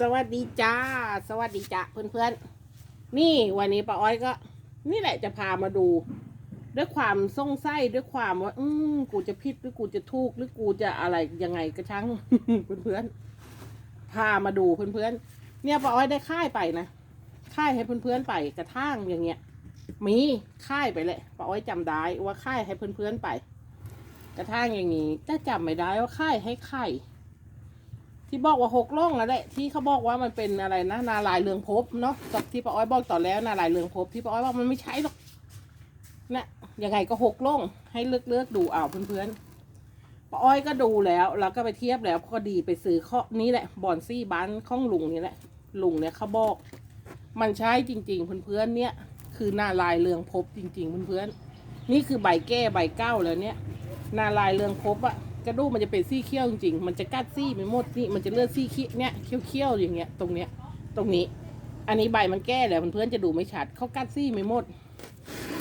สวัสดีจ้า สวัสดีจ้าเพื่อนๆ นี่วันนี้ป้าอ้อยก็ นี่แหละจะพามาดู ด้วยความสงสัยด้วยความว่า อืมกูจะผิดหรือกูจะถูกหรือกูจะอะไรยังไงก็ช่าง เพื่อนๆ พามาดูเพื่อนๆ เนี่ยป้าอ้อยได้ค่ายไปนะค่ายให้เพื่อนๆไปกระทั่งอย่างเงี้ย มีค่ายไปเลยป้าอ้อยจำได้ว่าค่ายให้เพื่อนๆไป กระทั่งอย่างนี้แต่จำไม่ได้ว่าค่ายให้ไข่ ที่บอกว่าหกล่องนั่นแหละที่เขาบอกว่ามันเป็นอะไรนะ นาลายเรืองภพเนาะกับที่ป้าอ้อยบอกต่อแล้วนาลายเรืองภพที่ป้าอ้อยบอกมันไม่ใช่หรอกนะยังไงก็หกล่องให้เลือกเลือกๆดูเอาเพื่อนๆป้าอ้อยก็ดูแล้วแล้วก็ไปเทียบแล้วพอดีไปซื้อข้อนี้แหละบอนซี่บ้านข้องลุงนี่แหละลุงเนี่ยเขาบอก มันใช่จริง ๆ เพื่อนๆเนี่ย คือนาลายเรืองภพจริง ๆ เพื่อนๆนี่คือใบแก้ใบเก้าแล้วเนี่ย นาลายเรืองภพอะ กระดูกมันจะเป็นซี่เขี้ยวจริงๆ มันจะกัดซี่ไปหมดนี่ มันจะเลือดซี่ขี้เนี่ยเขี้ยวๆอย่างเงี้ย ตรงเนี้ย ตรงนี้ อันนี้ใบมันแก้แล้วเพื่อนๆจะดูไม่ชัดเขากัดซี่ไม่หมด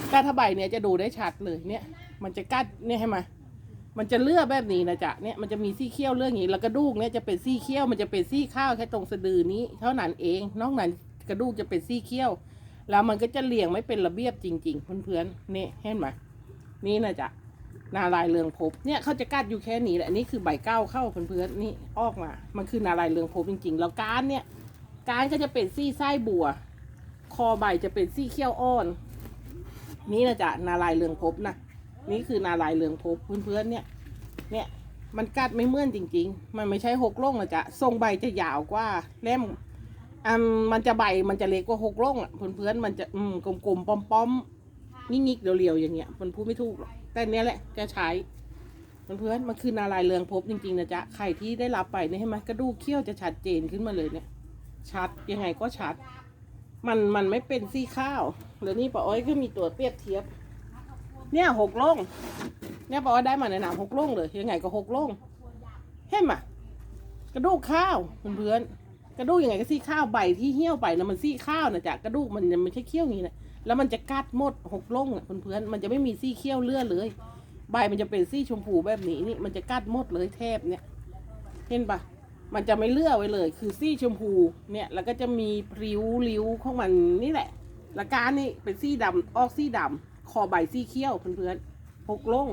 แต่ถ้าใบเนี่ยจะดูได้ชัดเลยเนี่ย มันจะกัดเนี่ยให้มา มันจะเลือดแบบนี้นะจ๊ะ เนี่ยมันจะมีซี่เขี้ยวเลือดองนี้ แล้วกระดูกเนี่ยจะเป็นซี่เขี้ยว มันจะเป็นซี่ข้าวแค่ตรงสะดือนี้ เท่านั้นเอง นอกนั้นกระดูกจะเป็นซี่เขี้ยว แล้วมันก็จะเลี่ยงไม่เป็นระเบียบจริง ๆ เพื่อนๆ นี่เห็นไหมนี่นะจ๊ะ นาลายเรืองภพเนี่ยเขาจะกัดอยู่แค่นี้แหละนี่คือใบเก้าเข้าเพื่อนๆนี่ออกมา มันคือนาลายเรืองภพจริงๆ แล้วการเนี่ยการก็จะเป็นซี่ไส้บัว คอใบจะเป็นซี่เขี้ยวอ่อน นี่นะจ๊ะนาลายเรืองภพนะนี่คือนาลายเรืองภพเพื่อนๆเนี่ย เนี่ยมันกัดไม่เมื่อนจริง ๆ มันไม่ใช่หกล่องนะจ๊ะทรงใบจะยาวกว่าเล่มอ่ามันจะใบมันจะเล็กกว่าหกล่องอะเพื่อนๆมันจะอืมกลมๆป้อมๆงิกๆเรียวๆอย่างเงี้ยมันพูดไม่ถูกหรอก แต่เนี้ยแหละแกใช้เพื่อนๆมันคือนาลายณ์เรืองภพจริงๆนะจ๊ะใครที่ได้รับไปเนี่ยเห็นไหมกระดูกเขี้ยวจะชัดเจนขึ้นมาเลยเนี่ย ชัดยังไงก็ชัด มันมันไม่เป็นซี่ข้าวแล้วนี่ป้าอ้อยก็มีตัวเปรียบเทียบ เนี่ยหกโล่งเนี่ยป้าอ้อยได้มาในหนามหกโล่งเลยยังไงก็หกโล่งเห็นไหมกระดูกข้าวเพื่อนๆกระดูกยังไงก็ซี่ข้าวใบที่เหี่ยวไปนะมันซี่ข้าวนะจ๊ะกระดูกมันยังไม่ใช่เขี้ยวอย่างนี้นะ แล้วมันจะกัดหมดหกล่งอะเพื่อนๆมันจะไม่มีซี่เขี้ยวเลือดเลย ใบมันจะเป็นซี่ชมพูแบบนี้นี่มันจะกัดหมดเลยแทบเนี่ย เห็นปะมันจะไม่เลือไว้เลย คือซี่ชมพูเนี่ย แล้วก็จะมีริ้วริ้วของมันนี่แหละละการนี่เป็นซี่ดำออกซี่ดำคอใบซี่เขี้ยวเพื่อนๆหกล่ง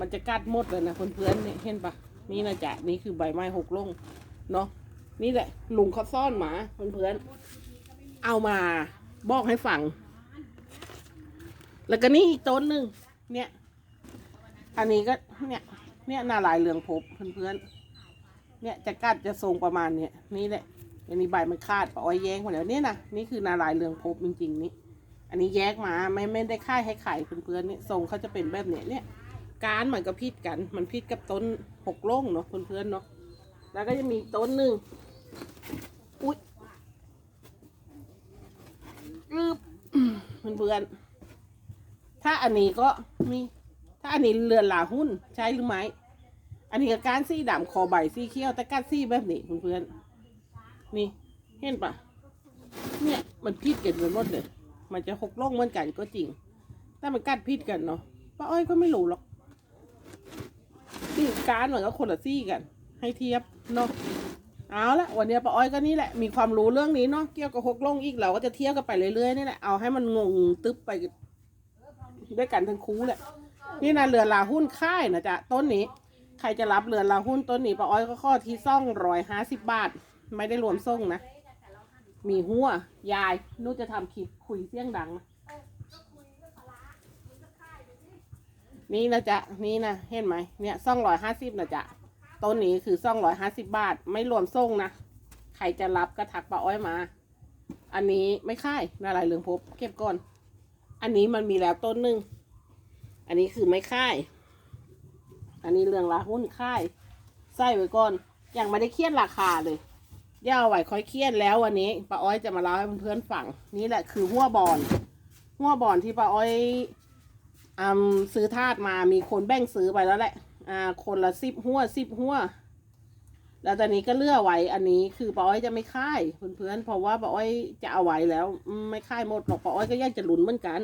มันจะกัดหมดเลยนะเพื่อนๆเนี่ยเห็นปะนี่นะจ๊ะนี่คือใบไม้หกล่งเนาะนี่แหละลุงเขาซ่อนหมาเพื่อนๆเอามาบอกให้ฟัง แล้วก็นี่อีกต้นหนึ่งเนี่ย อันนี้ก็เนี่ย เนี่ยนาลายณ์เรืองภพเพื่อนๆ เนี่ยจะกัดจะทรงประมาณเนี่ยนี่แหละ อันนี้ใบมันคาดปะอ้อยแย้งมาแล้วเนี่ยนะนี่คือนาลายณ์เรืองภพจริงๆนี่ อันนี้แยกมาไม่ไม่ได้ค่ายให้ไข่เพื่อนๆนี่ทรงเขาจะเป็นแบบเนี้ยเนี่ยการมันก็พิดกัน มันพิดกับต้นหกโล่งเนาะเพื่อนๆเนาะ แล้วก็จะมีต้นหนึ่งอุ้ยอึบเพื่อนๆ ถ้าอันนี้ก็มี ถ้าอันนี้เรือนหลาหุ้นใช่หรือไม่อันนี้ก็การซี่ดำคอใบซี่เขี้ยวแต่การซี่แบบนี้เพื่อนๆนี่เห็นปะเนี่ยมันพิดกันไปหมดเลยมันจะหกล่องเหมือนกันก็จริง แต่มันกัดพิดกันเนาะป้าอ้อยก็ไม่รู้หรอกที่การเหมือนกับคนละซี่กัน ให้เทียบเนาะเอาละวันนี้ป้าอ้อยก็นี่แหละมีความรู้เรื่องนี้เนาะเกี่ยวกับหกล่องอีกเราก็จะเที่ยวกันไปเรื่อยๆนี่แหละเอาให้มันงงตึ๊บไป ด้วยกันทั้งคู่แหละนี่นะเรือลาหุ้นค่ายนะจ๊ะต้นนี้ ใครจะรับเรือลาหุ้นต้นนี้ป้าอ้อยก็ข้อที่ซ่องร้อยห้าสิบบาท ไม่ได้รวมส่งนะ มีหัวยายนู้จะทำคลิปคุยเสียงดังนะนี่นะจ๊ะนี่นะเห็นไหมเนี่ยซ่องร้อยห้าสิบนะจ๊ะต้นนี้คือซ่องร้อยห้าสิบบาท ไม่รวมส่งนะใครจะรับก็ทักป้าอ้อยมา อันนี้ไม่ค่ายนาลายเรืองภพเก็บก่อน อันนี้มันมีแล้วต้นหนึ่ง อันนี้คือไม่ค่าย อันนี้เรื่องละหุ้นค่ายใส่ไว้ก่อนยังไม่ได้เครียนราคาเลยเดี๋ยวเอาไว้ค่อยเครียนแล้ววันนี้ป้าอ้อยจะมาเล่าให้เพื่อนๆฟังนี่แหละคือหัวบอลหัวบอลที่ป้าอ้อยอซื้อทาดมามีคนแบ่งซื้อไปแล้วแหละอ่าคนละสิบหัวสิบหัว แล้วตอนนี้ก็เลือกไว้อันนี้คือป้าอ้อยจะไม่ค่ายเพื่อนๆเพราะว่าป้าอ้อยจะเอาไว้แล้วไม่ค่ายหมดหรอกป้าอ้อยก็อยากจะลุ้นเหมือนกัน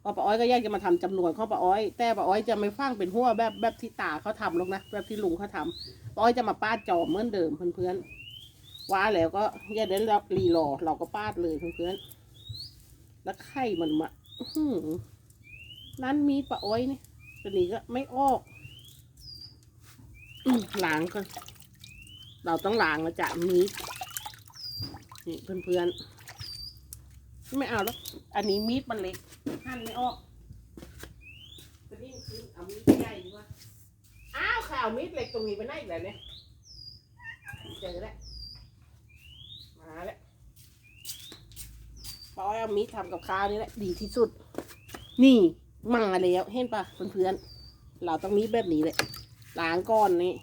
เพราะป้าอ้อยก็อยากจะมาทำจำนวนของป้าอ้อย แต่ป้าอ้อยจะไม่ฟังเป็นหัวแบบแบบที่ตาเขาทำหรอกนะแบบที่ลุงเขาทำป้าอ้อยจะมาป้าจอมเหมือนเดิมเพื่อนๆว่าแล้วก็อย่าเดินรารีรอเราก็ป้าดเลยเพื่อนๆแล้วไข่มันมาอื้อหือนั่นมีปลาอ้อยนี่ตัวนี้ก็ไม่ออกอืมล้างก่อน เราต้องล้างแล้วจ้ะมีดนี่เพื่อนๆไม่เอาแล้ว อันนี้มีดมันเล็กหั่นไม่ออกตัวนี้คือเอามีดใหญ่ดีกว่าอ้าวข่าวมีดเล็กตรงนี้ไปไหนอีกแล้วเนี่ยเจอแล้วมาแล้วป้อยเอามีดทำกับข้าวนี่แหละดีที่สุด นี่มาแล้วเห็นปะเพื่อนๆเราต้องมีแบบนี้เลยล้างก้อนนี่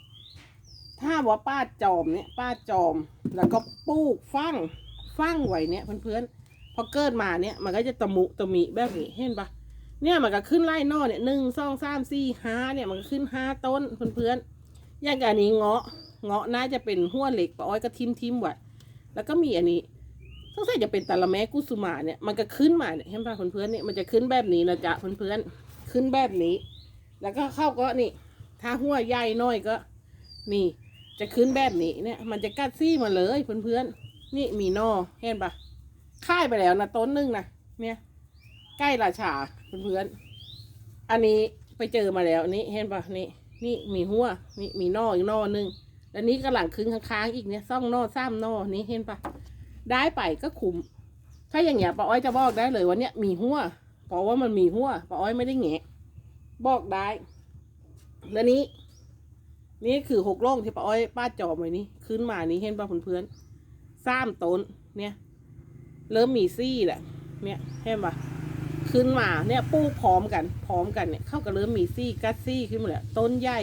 ถ้าว่าป้าจอมเนี่ยป้าจอม แล้วก็ปลูกฟั่งฟั่งไว้เนี่ยเพื่อนๆพอเกิดมาเนี่ยมันก็จะตะมุตะมิแบบนี้เห็นปะเนี่ยมันก็ขึ้นไล่นอเนี่ยหนึ่งสองสามสี่ห้าเนี่ยมันก็ขึ้นห้าต้นเพื่อนๆอย่างอันนี้เงาะเงาะน่าจะเป็นหัวเหล็กป้าอ้อยก็ทิมทิมไว้แล้วก็มีอันนี้สงสัยจะเป็นตะละแมกุสุมาเนี่ยมันก็ขึ้นมาเนี่ยเห็นป่ะเพื่อนๆเนี่ยมันจะขึ้นแบบนี้นะจ๊ะเพื่อนๆขึ้นแบบนี้ แล้วก็เข้าก็นี่ ถ้าหัวใหญ่น้อยก็ นี่ จะขึ้นแบบนี้เนี่ย มันจะกัดซี่มาเลยเพื่อนๆ นี่มีนอเห็นปะค่ายไปแล้วนะต้นหนึงนะเนี่ยใกล้ราชาเพื่อนๆ อันนี้ไปเจอมาแล้วนี่เห็นปะนี่นี่มีหัวนี่มีนออีกนอหนึงแล้วนี้กำลังคึงค้างๆอีกเนี่ยซ่องนอซ้ำนอนี้เห็นปะได้ไปก็คุม ถ้าอย่างเงี้ยป้าอ้อยจะบอกได้เลยว่าเนี่ยมีหัวเพราะว่ามันมีหัวป้าอ้อยไม่ได้แงะบอกได้แล้วนี้ นี่คือหกล่องที่ป้าอ้อยป้าจอบไว้นี่ขึ้นมานี่เห็นป่ะเพื่อนๆซ้ำต้นเนี่ย เริ่มมีซี่แหละเนี่ยเห็นป่ะขึ้นมาเนี่ยปลูกพร้อมกัน พร้อมกันเนี่ยเข้ากับเริ่มมีซี่กัดซี่ขึ้นมาแล้วต้นใหญ่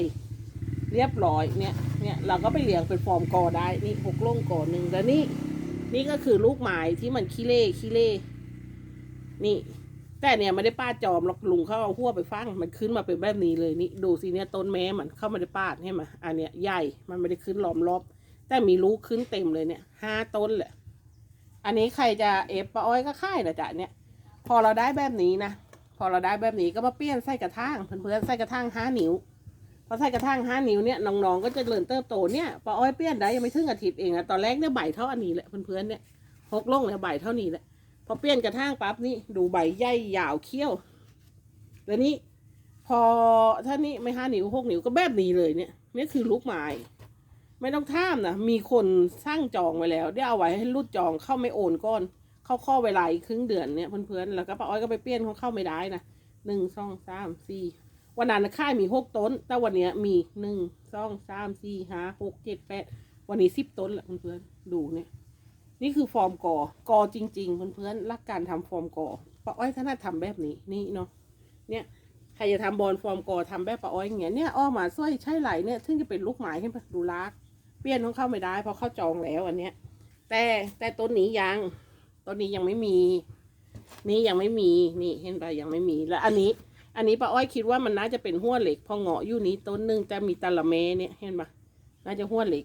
เรียบร้อยเนี่ยเนี่ยเราก็ไปเลี้ยงเป็นฟอร์มกอได้นี่หกล่องกอหนึ่งแล้วนี่นี่ก็คือลูกไม้ที่มันขี้เล่ขี้เล่นี่ แต่เนี่ยไม่ได้ป้าจอมหรอกลุงเขาเอาหัวไปฟังมันขึ้นมาเป็นแบบนี้เลยนี่ดูสิเนี่ยต้นแม้มันเข้ามาได้ป้าใช่ไหมอันเนี้ยใหญ่มันไม่ได้ขึ้นล้อมรอบแต่มีลูกขึ้นเต็มเลยเนี่ยห้าต้นแหละอันนี้ใครจะเอฟปอ้อยก็ค่ายนะจ๊ะเนี่ย พอเราได้แบบนี้นะพอเราได้แบบนี้ก็มาเปลี่ยนใส่กระถางเพื่อนๆใส่กระถางห้านิ้วพอใส่กระถางห้านิ้วเนี่ยน้องๆก็จะเจริญเติบโตเนี่ยปอ้อยเปลี่ยนได้ยังไม่ถึงอาทิตย์เองอะตอนแรกเนี่ยใบเท่าอันนี้แหละเพื่อนๆเนี่ยหกลงเนี่ยใบเท่านี้แหละ พอเปลี่ยนกระถางปั๊บนี่ดูใบใหญ่ยาวเขี้ยวแล้วนี่พอถ้านี่ไม่ห้านิ้วหกนิ้วก็แบบนี้เลยเนี่ยนี่คือลูกไม้ไม่ต้องท่ามนะมีคนสร้างจองไว้แล้ว ได้เอาไว้ให้รูดจองเข้าไม่โอนก้อน เข้าข้อเวลาอีกครึ่งเดือนเนี่ยเพื่อนๆแล้วก็ป้าอ้อยก็ไปเปลี่ยนเขาเข้าไม่ได้นะหนึ่งสองสามสี่วันนั้นค่ายมีหกต้น แต่วันนี้มีหนึ่งสองสามสี่ห้าหกเจ็ดแปดวันนี้สิบต้นแหละเพื่อนๆดูเนี่ย นี่คือฟอร์มกอกอจริงๆเพื่อนๆรักการทำฟอร์มกอป้าอ้อยถนัดทำแบบนี้นี่เนาะเนี่ยใครจะทำบอลฟอร์มกอทำแบบป้าอ้อยอย่างเงี้ยเนี่ยอ้อมาส้อยใช่ไหลเนี่ยซึ่งจะเป็นลูกหมายขึ้นไปดูลากเปลี่ยนของเข้าไม่ได้เพราะเข้าจองแล้วอันเนี้ย แต่แต่ต้นนี้ยังต้นนี้ยังไม่มี นี่ยังไม่มีนี่เห็นปะยังไม่มีแล้วอันนี้ อันนี้ป้าอ้อยคิดว่ามันน่าจะเป็นหัวเหล็กพอเงาะอยู่นี้ต้นหนึ่งแต่มีตะละเมเนี่ยเห็นปะน่าจะหัวเหล็ก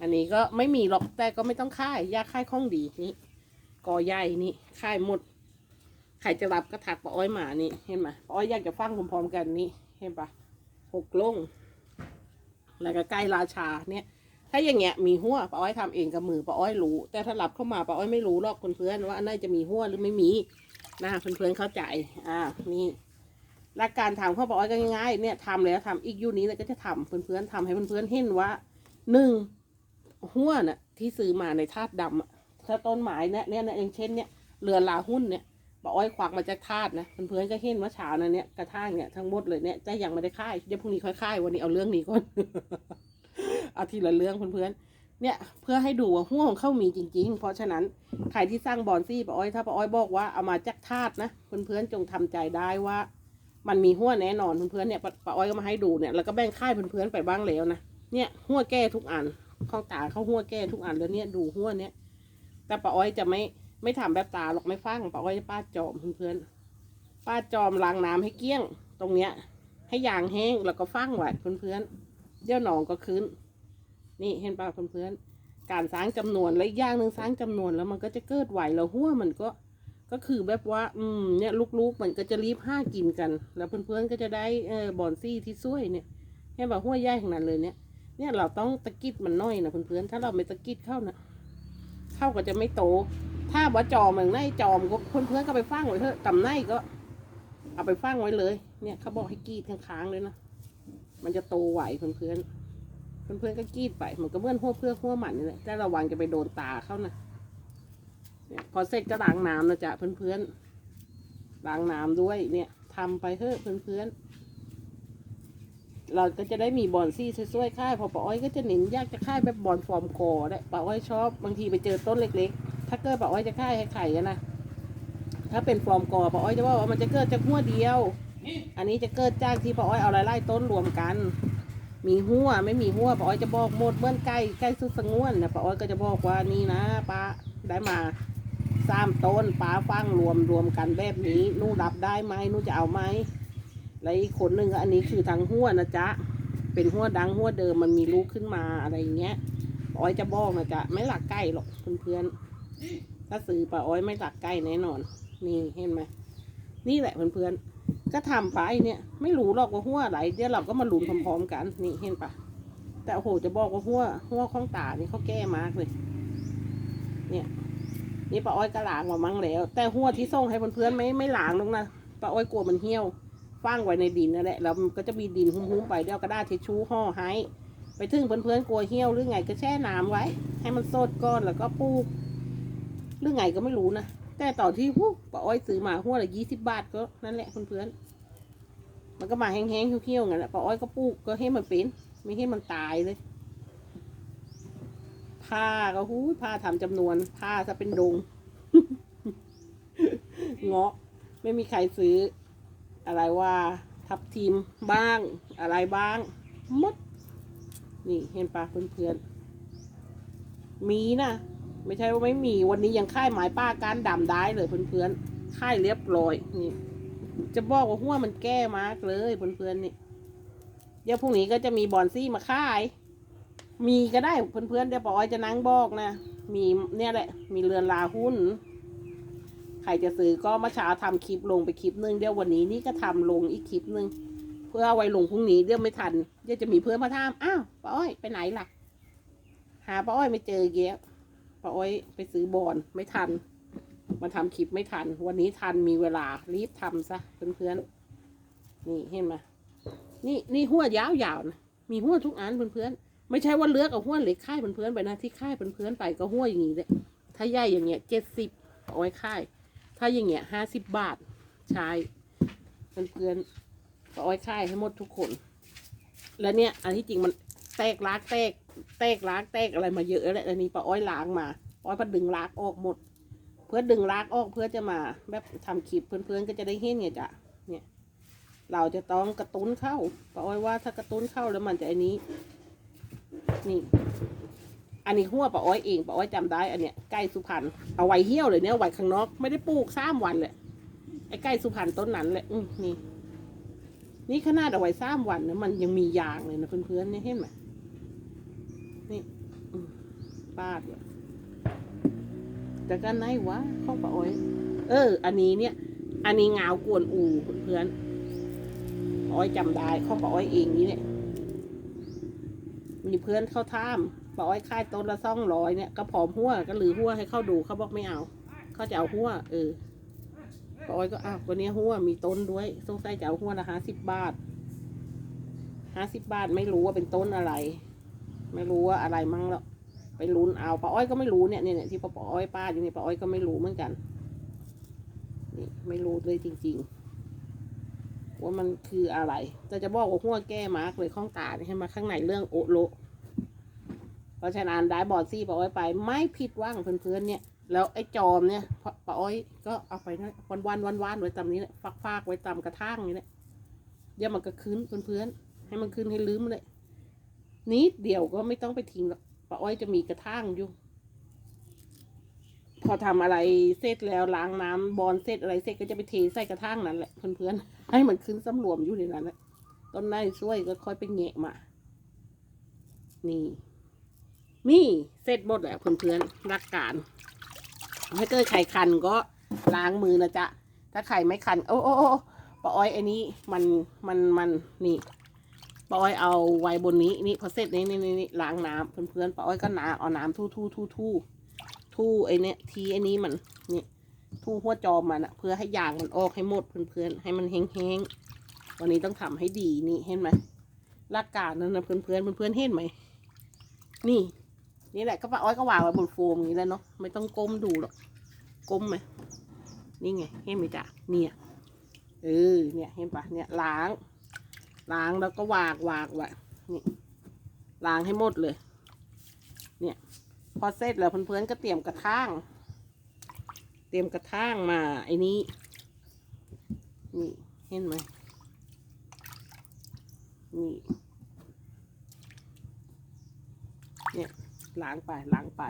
อันนี้ก็ไม่มีหรอกแต่ก็ไม่ต้องค่ายยาค่ายข้องดีนี่กอใหญ่นี่ค่ายหมดใครจะรับก็ถักป้าอ้อยหมานี่เห็นไหมป้าอ้อยอยากจะฟังพร้อมๆกันนี่เห็นปะหกลงแล้วก็ใกล้ราชาเนี่ย ถ้าอย่างเงี้ยมีหัวป้าอ้อยทำเองกับมือป้าอ้อยรู้ แต่ถ้ารับเข้ามาป้าอ้อยไม่รู้หรอกเพื่อนๆว่าอันไหนจะมีหัวหรือไม่มีนะเพื่อนๆเข้าใจอ่านี่หลักการทำข้าวป้าอ้อยก็ง่ายๆเนี่ยทำแล้วทำอีกยูนี้เลยก็จะทำเพื่อนๆทำให้เพื่อนๆเห็นว่าหนึ่ง หัวน่ะที่ซื้อมาในธาตุดำถ้าต้นไม้เนี่ยเนี่ยเนี่ยอย่างเช่นเนี่ยเรือลาหุ้นเนี่ยป้าอ้อยควักมาจากธาตุนะเพื่อนๆก็เห็นว่าเช้านั้นเนี่ยกระทั่งเนี่ยทั้งหมดเลยเนี่ยแต่ยังไม่ได้ค่ายเดี๋ยวพรุ่งนี้ค่อยค่ายวันนี้เอาเรื่องนี้ก่อนเอาทีละเรื่องเพื่อนๆเนี่ย เพื่อให้ดูว่าหัวของเขามีจริง ๆ เพราะฉะนั้นใครที่สร้างบอนซี่ป้าอ้อยถ้าป้าอ้อยบอกว่าเอามาจากธาตุนะเพื่อนๆจงทำใจได้ว่า มันมีหัวแน่นอนเพื่อนๆเนี่ยป้าป้าอ้อยก็มาให้ดูเนี่ยแล้วก็แบ่งค่ายเพื่อนๆไปบ้างแล้วนะเนี่ยหัวแก้ทุกอัน ข้องตาเข้าหัวแก้ทุกอันแล้วเนี่ยดูหัวเนี่ยแต่ป้าอ้อยจะไม่ไม่ทำแบบตาหรอกไม่ฟังป้าอ้อยจะป้าจอมเพื่อนๆป้าจอมล้างน้ำให้เกลี้ยง ตรงเนี้ย ให้ยางแห้งแล้วก็ฟังไว้เพื่อนๆเดี๋ยวหนองก็ขึ้น นี่เห็นป่ะเพื่อนๆการสร้างจำนวนและอย่างหนึ่งสร้างจำนวนแล้วมันก็จะเกิดไหวแล้วหัวมันก็ก็คือแบบว่า อืม เนี่ยลูกๆมันก็จะรีบห้ากินกัน แล้วเพื่อนๆก็จะได้เออบอนซี่ที่ช่วยเนี่ยเห็นป่ะหัวใหญ่ขนาดเลยเนี่ย เนี่ยเราต้องตะกิดมันน้อยนะเพื่อนๆถ้าเราไม่ตะกิดเข้านะเข้าก็จะไม่โต ถ้าว่าจอมอย่างไนจอมก็เพื่อนๆก็ไปฟังไว้เถอะตำไนก็ เอาไปฟังไว้เลย เนี่ยเขาบอกให้กีดค้างๆเลยนะมันจะโตไหวเพื่อนๆเพื่อนๆก็กรีดไปมันก็เมื่อนหัวเพื่อหัวหมันนี่แหละแต่ระวังจะไปโดนตาเขานะเนี่ยพอเสร็จก็ล้างน้ำนะจ๊ะเพื่อนๆล้างน้ำด้วยเนี่ยทำไปเถอะเพื่อนๆ เราก็จะได้มีบอลซี่สวยๆค่ายพอป้าอ้อยก็จะเน้นยากจะค่ายแบบบอลฟอร์มคอได้ป้าอ้อยชอบบางทีไปเจอต้นเล็กๆ ถ้าเกิดป้าอ้อยจะค่ายให้ไข่กันนะถ้าเป็นฟอร์มกอป้าอ้อยจะว่าว่ามันจะเกิดจากหัวเดียว อันนี้จะเกิดจากที่ป้าอ้อยเอาหลายต้นรวมกัน มีหัวไม่มีหัวป้าอ้อยจะบอกหมดเมื่อนใกล้ใกล้สุดสงวนนะป้าอ้อยก็จะบอกว่านี่นะป้าได้มาสามต้นป้าฟังรวมรวมกันแบบนี้นู่รับได้ไหมนู่จะเอาไหม แล้วอีกคนหนึ่งอันนี้คือทางหัวนะจ๊ะ เป็นหัวดังหัวเดิมมันมีลูกขึ้นมาอะไรเงี้ยป้าอ้อยจะบอกนะจ๊ะไม่หลักใกล้หรอกเพื่อนๆถ้าซื้อป้าอ้อยไม่หลักใกล้แน่นอน นี่เห็นไหมนี่แหละเพื่อนๆก็ทำไปเนี่ย ไม่รู้หรอกว่าหัวอะไรเดี๋ยวเราก็มาลุ้นพร้อมๆกัน นี่เห็นปะแต่โอ้โหจะบอกว่าหัวหัวข้องตานี่เขาแก้มากเลย เนี่ยนี่ป้าอ้อยก็ล้างมามั่งแล้ว แต่หัวที่ส่งให้เพื่อนๆไม่ไม่ล้างลงนะป้าอ้อยกลัวมันเหี่ยว ฟังไว้ในดินนั่นแหละแล้วมันก็จะมีดินหุ้มๆไปเดี๋ยวกระดาษทิชชู่ห่อให้ไปถึงเพื่อนๆกลัวเหี่ยวหรือไงก็แช่น้ำไว้ ให้มันสดก่อนแล้วก็ปลูกหรือไงก็ไม่รู้นะแต่ต่อที่พวกป้าอ้อยซื้อมาหัวละยี่สิบบาทก็นั่นแหละเพื่อนๆมันก็มาแห้งๆเขี้ยวๆงั้นแหละป้าอ้อยก็ปลูกก็ให้มันเป็นไม่ให้มันตายเลยผ้าก็หูยผ้าทำจำนวนผ้าจะเป็นดงเงาะไม่มีใครซื้อ อะไรว่าทับทีมบ้าง อะไรบ้างมด นี่เห็นปะเพื่อนๆมีนะไม่ใช่ว่าไม่มีวันนี้ยังค่ายหมายป้าการดำได้เลยเพื่อนๆค่ายเรียบร้อยนี่จะบอกว่าหัวมันแก้มากเลยเพื่อนๆนี่เดี๋ยวพรุ่งนี้ก็จะมีบอนซี่มาค่าย มีก็ได้เพื่อนๆเดี๋ยวปออยจะนั่งบอกนะมีเนี่ยแหละ มีเรือนลาหุ้น ใครจะซื้อก็มาเช้าทำคลิปลงไปคลิปนึงเดี๋ยววันนี้นี่ก็ทำลงอีกคลิปนึงเพื่อเอาไว้ลงพรุ่งนี้เดี๋ยวไม่ทันเดี๋ยวจะมีเพื่อนมาถามอ้าวป้าอ้อยไปไหนล่ะ หาป้าอ้อยไม่เจอเกี้ยป้าอ้อยไปซื้อบอนไม่ทัน มาทำคลิปไม่ทัน วันนี้ทันมีเวลารีบทำซะเพื่อนๆนี่เห็นไหมนี่นี่หัวยาวๆนะมีหัวทุกอันเพื่อนๆไม่ใช่ว่าเลือกเอาหัวเล็กค่ายเพื่อนๆไปนะที่ค่ายเพื่อนๆไปก็หัวอย่างนี้เลยถ้าใหญ่อย่างเงี้ยเจ็ดสิบเอาไว้ค่าย ถ้าอย่างเงี้ยห้าสิบบาทใช้เพื่อนๆป้าอ้อยค่ายให้หมดทุกคน แล้วเนี่ย อันที่จริงมันแตกลากแตก แตกลากแตกอะไรมาเยอะแล้วอันนี้ป้าอ้อยล้างมาอ้อยพัดดึงลากออกหมด เพื่อดึงลากออกเพื่อจะมา แบบทำคลิปเพื่อนๆก็จะได้เห็นไงจ้ะเนี่ย เราจะต้องกระตุ้นเข้าป้าอ้อยว่าถ้ากระตุ้นเข้าแล้วมันจะอันนี้ นี่ อันนี้หัวป้าอ้อยเองป้าอ้อยจำได้อันเนี้ยไก่สุพรรณเอาไว้เหี้ยวเลยเนี่ยไว้ข้างนอกไม่ได้ปลูกสามวันเลยไอ้ไก่สุพรรณต้นนั้นแหละอืมนี่ นี่ขนาดเอาไว้สามวันนะมันยังมียางเลยนะเพื่อนๆเนี่ยเห็นไหมนี่อืมปาดเลยแต่กันไหนวะข้องป้าอ้อย เออ อันนี้เนี่ย อันนี้เงากวนอูเพื่อนๆป้าอ้อยจำได้ข้องป้าอ้อยเองนี่เนี่ยมีเพื่อนเข้าท่าม ป้าอ้อยค่ายต้นละซ่องร้อยเนี่ยก็ผอมหัวก็หรือหัวให้เข้าดูเขาบอกไม่เอา เขาจะเอาหัวเออป้าอ้อยก็อ้าววันนี้หัวมีต้นด้วยสงสัยจะเอาหัวละห้าสิบบาทห้าสิบบาทไม่รู้ว่าเป็นต้นอะไร ไม่รู้ว่าอะไรมั่งแล้วไปลุ้นเอาป้าอ้อยก็ไม่รู้เนี่ยเนี่ยเนี่ยที่ป้าอ้อยป้าอยู่นี่ป้าอ้อยก็ไม่รู้เหมือนกันนี่ไม่รู้เลยจริง ๆ ว่ามันคืออะไรแต่จะบอกว่าหัวแก้มากเลยข้องตาเนี่ยให้มาข้างในเรื่องโอโล เพราะฉะนั้นได้บอดซี่ป้าอ้อยไปไม่ผิดหว่างเพื่อนๆเนี่ย แล้วไอ้จอมเนี่ยป้าอ้อยก็เอาไปนะวันวันวันวันๆไว้ตามนี้แหละฟักฟากไว้ตามกระถางนี่แหละเดี๋ยวมันก็คืนเพื่อนๆให้มันคืนให้ลืมเลยนิดเดียวก็ไม่ต้องไปทิ้งหรอกป้าอ้อยจะมีกระถางอยู่ พอทำอะไรเสร็จแล้วล้างน้ำบอลเสร็จอะไรเสร็จก็จะไปเทใส่กระถางนั้นแหละเพื่อนๆให้มันขึ้นสำรวมอยู่ในนั้นแหละต้นไม้ช่วยก็ค่อยไปแงะมา นี่ นี่เสร็จหมดแล้วเพื่อนๆหลักการถ้าเกิดไข่คันก็ล้างมือนะจ๊ะ ถ้าไข่ไม่คัน โอ้โอ้โอ้ปาอ้อยไอ้นี้มันมันมันนี่ปาอ้อยเอาไว้บนนี้นี่พอเสร็จนี่นี่นี่ล้างน้ำเพื่อนๆปาอ้อยก็น้าเอาน้ำทู่ทู่ทู่ทู่ทู่ไอเนี้ทีไอ้นี้มันนี่ทู่หัวจอมมันอะเพื่อให้ยางมันออกให้หมดเพื่อนๆให้มันแห้งๆวันนี้ต้องทำให้ดีนี่เห็นไหมหลักการนั้นนะเพื่อนๆเพื่อนๆเห็นไหมนี่ นี่แหละก็ป้าอ้อยก็วางไว้บนโฟมอย่างนี้แล้วเนาะไม่ต้องก้มดูหรอกก้มไหมนี่ไงเห็นไหมจ๊ะเนี่ยเออเนี่ยเห็นปะเนี่ยล้าง ล้างแล้วก็วางวางไว้นี่ล้างให้หมดเลย เนี่ย พอเสร็จแล้วเพื่อนๆก็เตรียมกระท่างเตรียมกระท่างมาไอ้นี้นี่เห็นไหมนี่เนี่ย ล้างไปล้างไป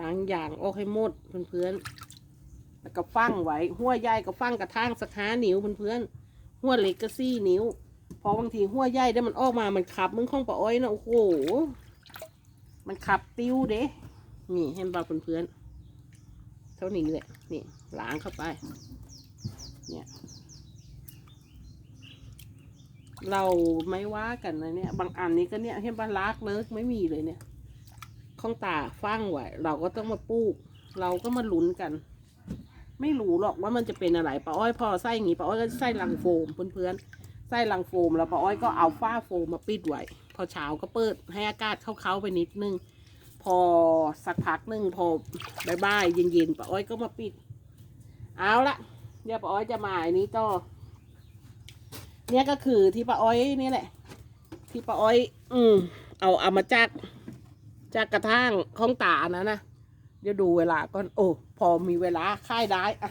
ล้างอย่างออกให้หมดเพื่อนๆแล้วก็ฟังไว้หัวใหญ่ก็ฟังกระท่างสักห้านิ้วเพื่อนๆหัวเล็กก็สี่นิ้วพอบางทีหัวใหญ่ได้มันออกมามันขับมึงข้องปะอ้อยนะโอ้โหมันขับติ้วเด้นี่เห็นป่ะเพื่อนๆเท่านี้แหละนี่ล้างเข้าไป เนี่ย เราไม่ว่ากันนะเนี่ย บางอันนี้ก็เนี่ยเห็นป่ะลากเลิกไม่มีเลยเนี่ยข้องตาฟังไว้เราก็ต้องมาปลูก เราก็มาลุ้นกัน ไม่รู้หรอกว่ามันจะเป็นอะไรป้าอ้อยพอไส้อย่างงี้ป้าอ้อยก็ใส่ลังโฟมเพื่อนๆไส้ลังโฟมแล้วป้าอ้อยก็เอาฝ้าโฟมมาปิดไว้พอเช้าก็เปิดให้อากาศเข้าๆไปนิดนึง พอสักพักหนึ่งพอบ่ายๆเย็นๆป้าอ้อยก็มาปิด เอาละเดี๋ยวป้าอ้อยจะมาอันนี้ต่อ เนี่ยก็คือที่ป้าอ้อยนี่แหละ ที่ป้าอ้อย อืม เอาเอามาจาก จากกระทั่งข้องตานะนะเดี๋ยวดูเวลาก่อนโอ้พอมีเวลาค่ายได้อะ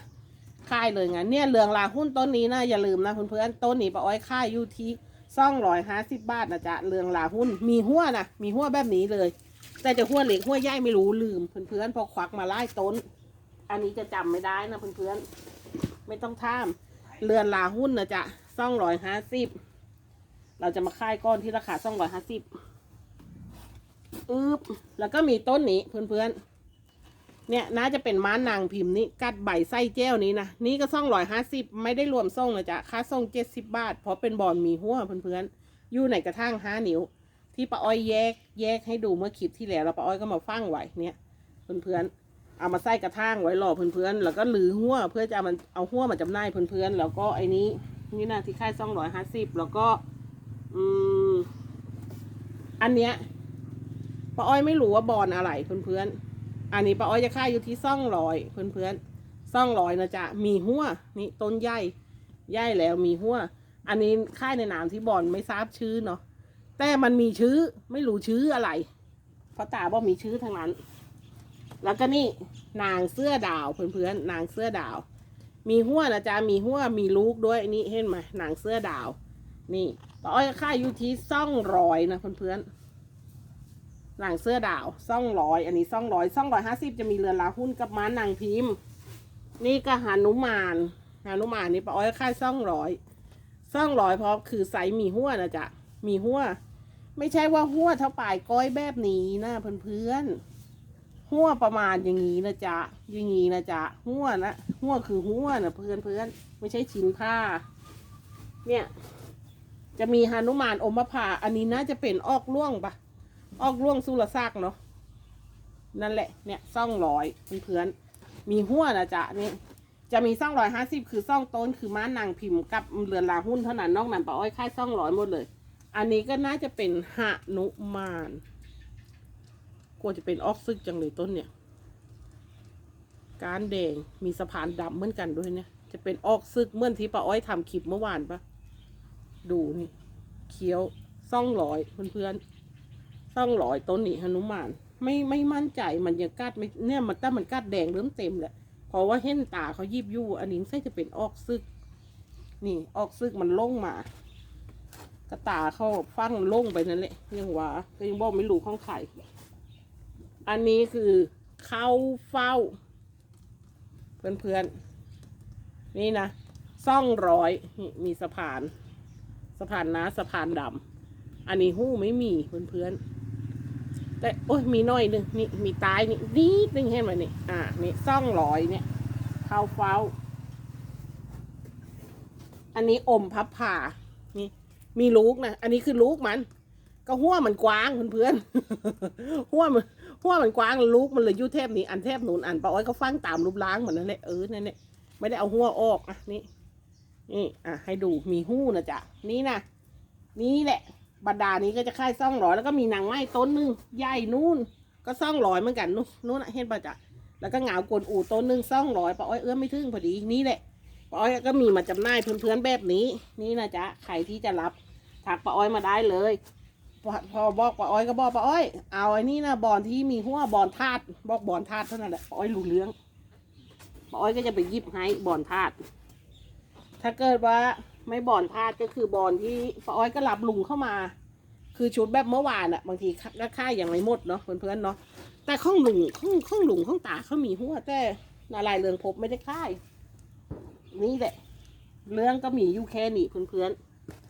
ค่ายเลยงั้นเนี่ยเรืองลาหุ้นต้นนี้นะอย่าลืมนะเพื่อนๆต้นนี้ป้าอ้อยค่ายอยู่ที่ซ่องร้อยห้าสิบบาทนะจ๊ะเรืองลาหุ้นมีหัวนะมีหัวแบบนี้เลย แต่จะหัวเล็กหัวใหญ่ไม่รู้ลืมเพื่อนๆพอควักมาไล่ต้น อันนี้จะจำไม่ได้นะเพื่อนๆไม่ต้องท่ามเรือนลาหุ้นนะจ๊ะ ซ่องร้อยห้าสิบเราจะมาค่ายก้อนที่ราคาซ่องร้อยห้าสิบอึบแล้วก็มีต้นนี้เพื่อนๆ เนี่ยน่าจะเป็นม้านางพิมพ์นี้กัดใบไส้แจ้วนี้นะ นี่ก็ซ่องร้อยห้าสิบไม่ได้รวมซ่องนะจ๊ะ ค่าซ่องเจ็ดสิบบาท เพราะเป็นบอลมีหัวเพื่อนๆ อยู่ในกระทั่งห้านิ้ว ที่ป้าอ้อยแยกแยกให้ดูเมื่อคลิปที่แล้วแล้วป้าอ้อยก็มาฟังไว้เนี่ยเพื่อนๆเอามาใส่กระทั่งไว้รอเพื่อนๆ แล้วก็หลือหัวเพื่อจะเอามันเอาหัวมาจำหน่ายเพื่อนๆ แล้วก็ไอ้นี้ นี่นะที่ค่ายซองร้อยห้าสิบแล้วก็ อืม อันเนี้ยป้าอ้อยไม่รู้ว่าบอลอะไรเพื่อนๆ อันนี้ป้าอ้อยจะค่ายอยู่ที่ซ่องร้อยเพื่อนๆซ่องร้อยนะจ๊ะมีหัวนี่ต้นใหญ่ใหญ่แล้วมีหัวอันนี้ค่ายในนามที่บอลไม่ทราบชื่อเนาะแต่มันมีชื่อไม่รู้ชื่ออะไรเพราะตาบอกมีชื่อทั้งนั้น แล้วก็นี่นางเสื้อดาวเพื่อนๆนางเสื้อดาว มีหัวนะจ๊ะมีหัวมีลูกด้วยนี่เห็นไหมหนางเสื้อดาว นี่ต่ออ้อยค่าอยู่ที่ซ่องร้อยนะเพื่อนๆนางเสื้อดาวซ่องร้อยอันนี้ซ่องร้อยซ่องร้อยห้าสิบจะมีเรือนลาหุ้นกับม้านางพิมพ์ นี่ก็หานุมานหานุมานนี่ป้าอ้อยค่าซ่องร้อยซ่องร้อยเพราะคือไซส์มีหัวนะจ๊ะมีหัวไม่ใช่ว่าหัวเท่าปลายก้อยแบบนี้นะเพื่อนๆ หัวประมาณอย่างนี้นะจ๊ะอย่างนี้นะจ๊ะหัวนะหัวคือหัวนะเพื่อนเพื่อนไม่ใช่ชิ้นผ้า เนี่ย จะมีฮานุมานอมพาอันนี้น่าจะเป็นออกล่วงปะออกล่วงสุรศักเนาะนั่นแหละเนี่ยซ่องร้อยเพื่อนๆมีหัวนะจ๊ะนี่จะมีซ่องร้อยห้าสิบคือซ่องต้นคือม้านางพิมพ์กับเรือนลาหุ้นเท่านั้นนอกนั้นป้าอ้อยค่ายซ่องร้อยหมดเลย อันนี้ก็น่าจะเป็นหนุมาน กลัวจะเป็นออกซึกจังเลยต้นเนี่ย การแดงมีสะพานดำเหมือนกันด้วยเนี่ย จะเป็นออกซึกเหมื่อนที่ป้าอ้อยทำคลิปเมื่อวานปะดูนี่เคี้ยวซ่องร้อยเพื่อนๆซ่องร้อยต้นนี้หนุมานไม่ไม่มั่นใจมันยังกัดไม่เนี่ยมันแต่มันกัดแดงเริ่มเต็มแหละเพราะว่าเห็นตาเขายิบยู่อันนี้ใช่จะเป็นออกซึก นี่ออกซึกมันล่งมากระตาเขาฟังล่งไปนั่นแหละยังว่าก็ยังบอกไม่รู้ข้องใคร อันนี้คือเข้าเฝ้า เพื่อนๆ นี่นะซ่องร้อยมีสะพาน สะพานนะสะพานดำอันนี้หู้ไม่มีเพื่อนๆ แต่โอ้ยมีน้อยหนึ่งนี่มีตายนี่นิดนึงเห็นไหมนี่อ่านี่ซ่องร้อยเนี่ยเข้าเฝ้า อันนี้อมพับผ่านี่มีลูกนะ อันนี้คือลูกมัน ก็หัวมันกว้างเพื่อนๆหัวมัน หัวมันกว้างลูกมันเลยยุ่เทพนี้อันเทพหนุนอันป้าอ้อยก็ฟังตามรูปล้างเหมือนนั่นแหละเออนั่นแหละไม่ได้เอาหัวออกอะนี่นี่อะให้ดูมีหู้นะจ๊ะนี่นะนี่แหละบรรดานี้ก็จะค่ายซ่องร้อยแล้วก็มีนางไม้ต้นหนึ่งใหญ่นู่น ก็ซ่องร้อยเหมือนกันนู่นนู่นน่ะเห็นป่ะจ๊ะแล้วก็เหงากวนอู่ต้นหนึ่งซ่องร้อยป้าอ้อยเอื้อมไม่ถึงพอดีนี่แหละป้าอ้อยก็มีมาจำหน่ายเพื่อนๆแบบนี้ นี่นะจ๊ะใครที่จะรับทักป้าอ้อยมาได้เลย พอบอกป้าอ้อยก็บอกป้าอ้อย เอาไอ้นี่นะบอลที่มีหัวบอลธาตุบอกบอลธาตุเท่านั้นแหละป้าอ้อยรู้เรื่องป้าอ้อยก็จะไปยิบให้บอลธาตุถ้าเกิดว่าไม่บอลธาตุก็คือบอลที่ป้าอ้อยก็รับลุงเข้ามา คือชุดแบบเมื่อวานอะบางทีก็ค่ายยังไม่หมดเนาะเพื่อนๆเนาะแต่ข้องลุงข้องข้องลุงข้องตาเขามีหัวแต่นาลายเรืองพบไม่ได้ค่าย นี่แหละ เรื่องก็มีอยู่แค่นี้เพื่อน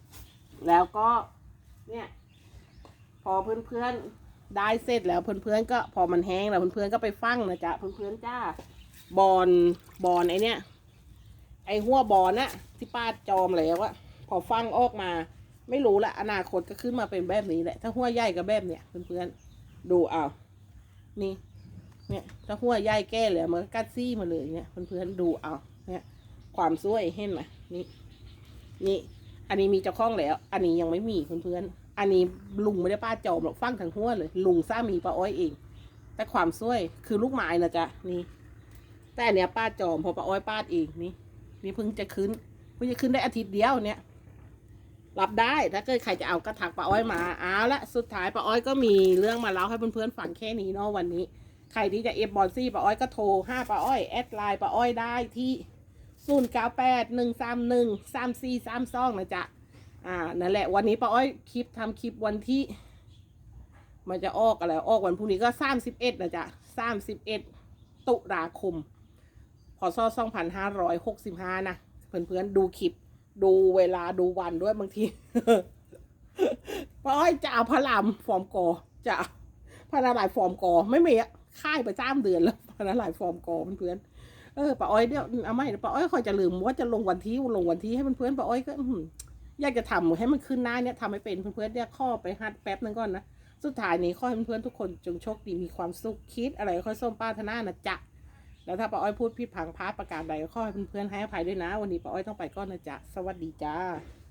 ๆแล้วก็เนี่ย พอเพื่อนๆได้เสร็จแล้วเพื่อนๆก็พอมันแห้งแล้วเพื่อนๆก็ไปฟังนะจ๊ะเพื่อนๆจ้าบอลบอลไอเนี่ยไอหัวบอลน่ะที่ป้าจอมแล้วอะพอฟังออกมา ไม่รู้ละอนาคตก็ขึ้นมาเป็นแบบนี้แหละ ถ้าหัวใหญ่ก็แบบเนี้ยเพื่อนๆดูเอานี่เนี่ยถ้าหัวใหญ่แก้เลยมันก็กัดซี่มาเลยเนี่ยเพื่อนๆดูเอาเนี่ยความสวยเห็นไหมนี่นี่ อันนี้มีเจ้าของแล้ว อันนี้ยังไม่มีเพื่อนๆ อันนี้ลุงไม่ได้ป้าจอมหรอกฟังทั้งหัวเลย ลุงสร้างมีป้าอ้อยเอง แต่ความสวยคือลูกไม้นะจ๊ะนี่ แต่อันเนี้ยป้าจอมพอป้าอ้อยป้าดเองนี่นี่เพิ่งจะขึ้นเพิ่งจะขึ้นได้อาทิตย์เดียวเนี่ยรับได้ถ้าเกิดใครจะเอาก็ทักป้าอ้อยมาเอาละสุดท้ายป้าอ้อยก็มีเรื่องมาเล่าให้เพื่อนๆฟังแค่นี้เนาะวันนี้ ใครที่จะเอฟบอลซี่ป้าอ้อยก็โทรห้าป้าอ้อยแอดไลน์ป้าอ้อยได้ที่ศูนย์เก้าแปดหนึ่งสามหนึ่งสามสี่สามสองนะจ๊ะ อ่านั่นแหละวันนี้ป้าอ้อยคลิปทำคลิปวันที่ มันจะออกอะไรออกวันพรุ่งนี้ก็สามสิบเอ็ดนะจ๊ะสามสิบเอ็ดตุลาคมพศสองพันห้าร้อยหกสิบห้านะเพื่อนๆดูคลิป ดูเวลาดูวันด้วยบางทีป้าอ้อยจะเอาพระรามฟอร์มกอจะพระนารายณ์ฟอร์มกอไม่มีอะค่ายไปจ้ามเดือนแล้วพระนารายณ์ฟอร์มกอเพื่อนเออป้าอ้อยเนี่ยวเอาไม่ป้าอ้อยคอยจะลืมว่าจะลงวันที่ลงวันที่ให้เพื่อนๆป้าอ้อยก็ อยากจะทำให้มันขึ้นหน้าเนี่ยทำให้เป็นเพื่อนๆเนี่ยข้อไปฮัดแป๊บนึงก่อนนะสุดท้ายนี้ข้อให้เพื่อนๆทุกคนจงโชคดีมีความสุขคิดอะไรค่อยส้มป้าธนานะจ๊ะแล้วถ้าป้าอ้อยพูดผิดพังพลาดประการใดก็ข้อให้เพื่อนๆให้อภัยด้วยนะ วันนี้ป้าอ้อยต้องไปก่อนนะจ๊ะสวัสดีจ้า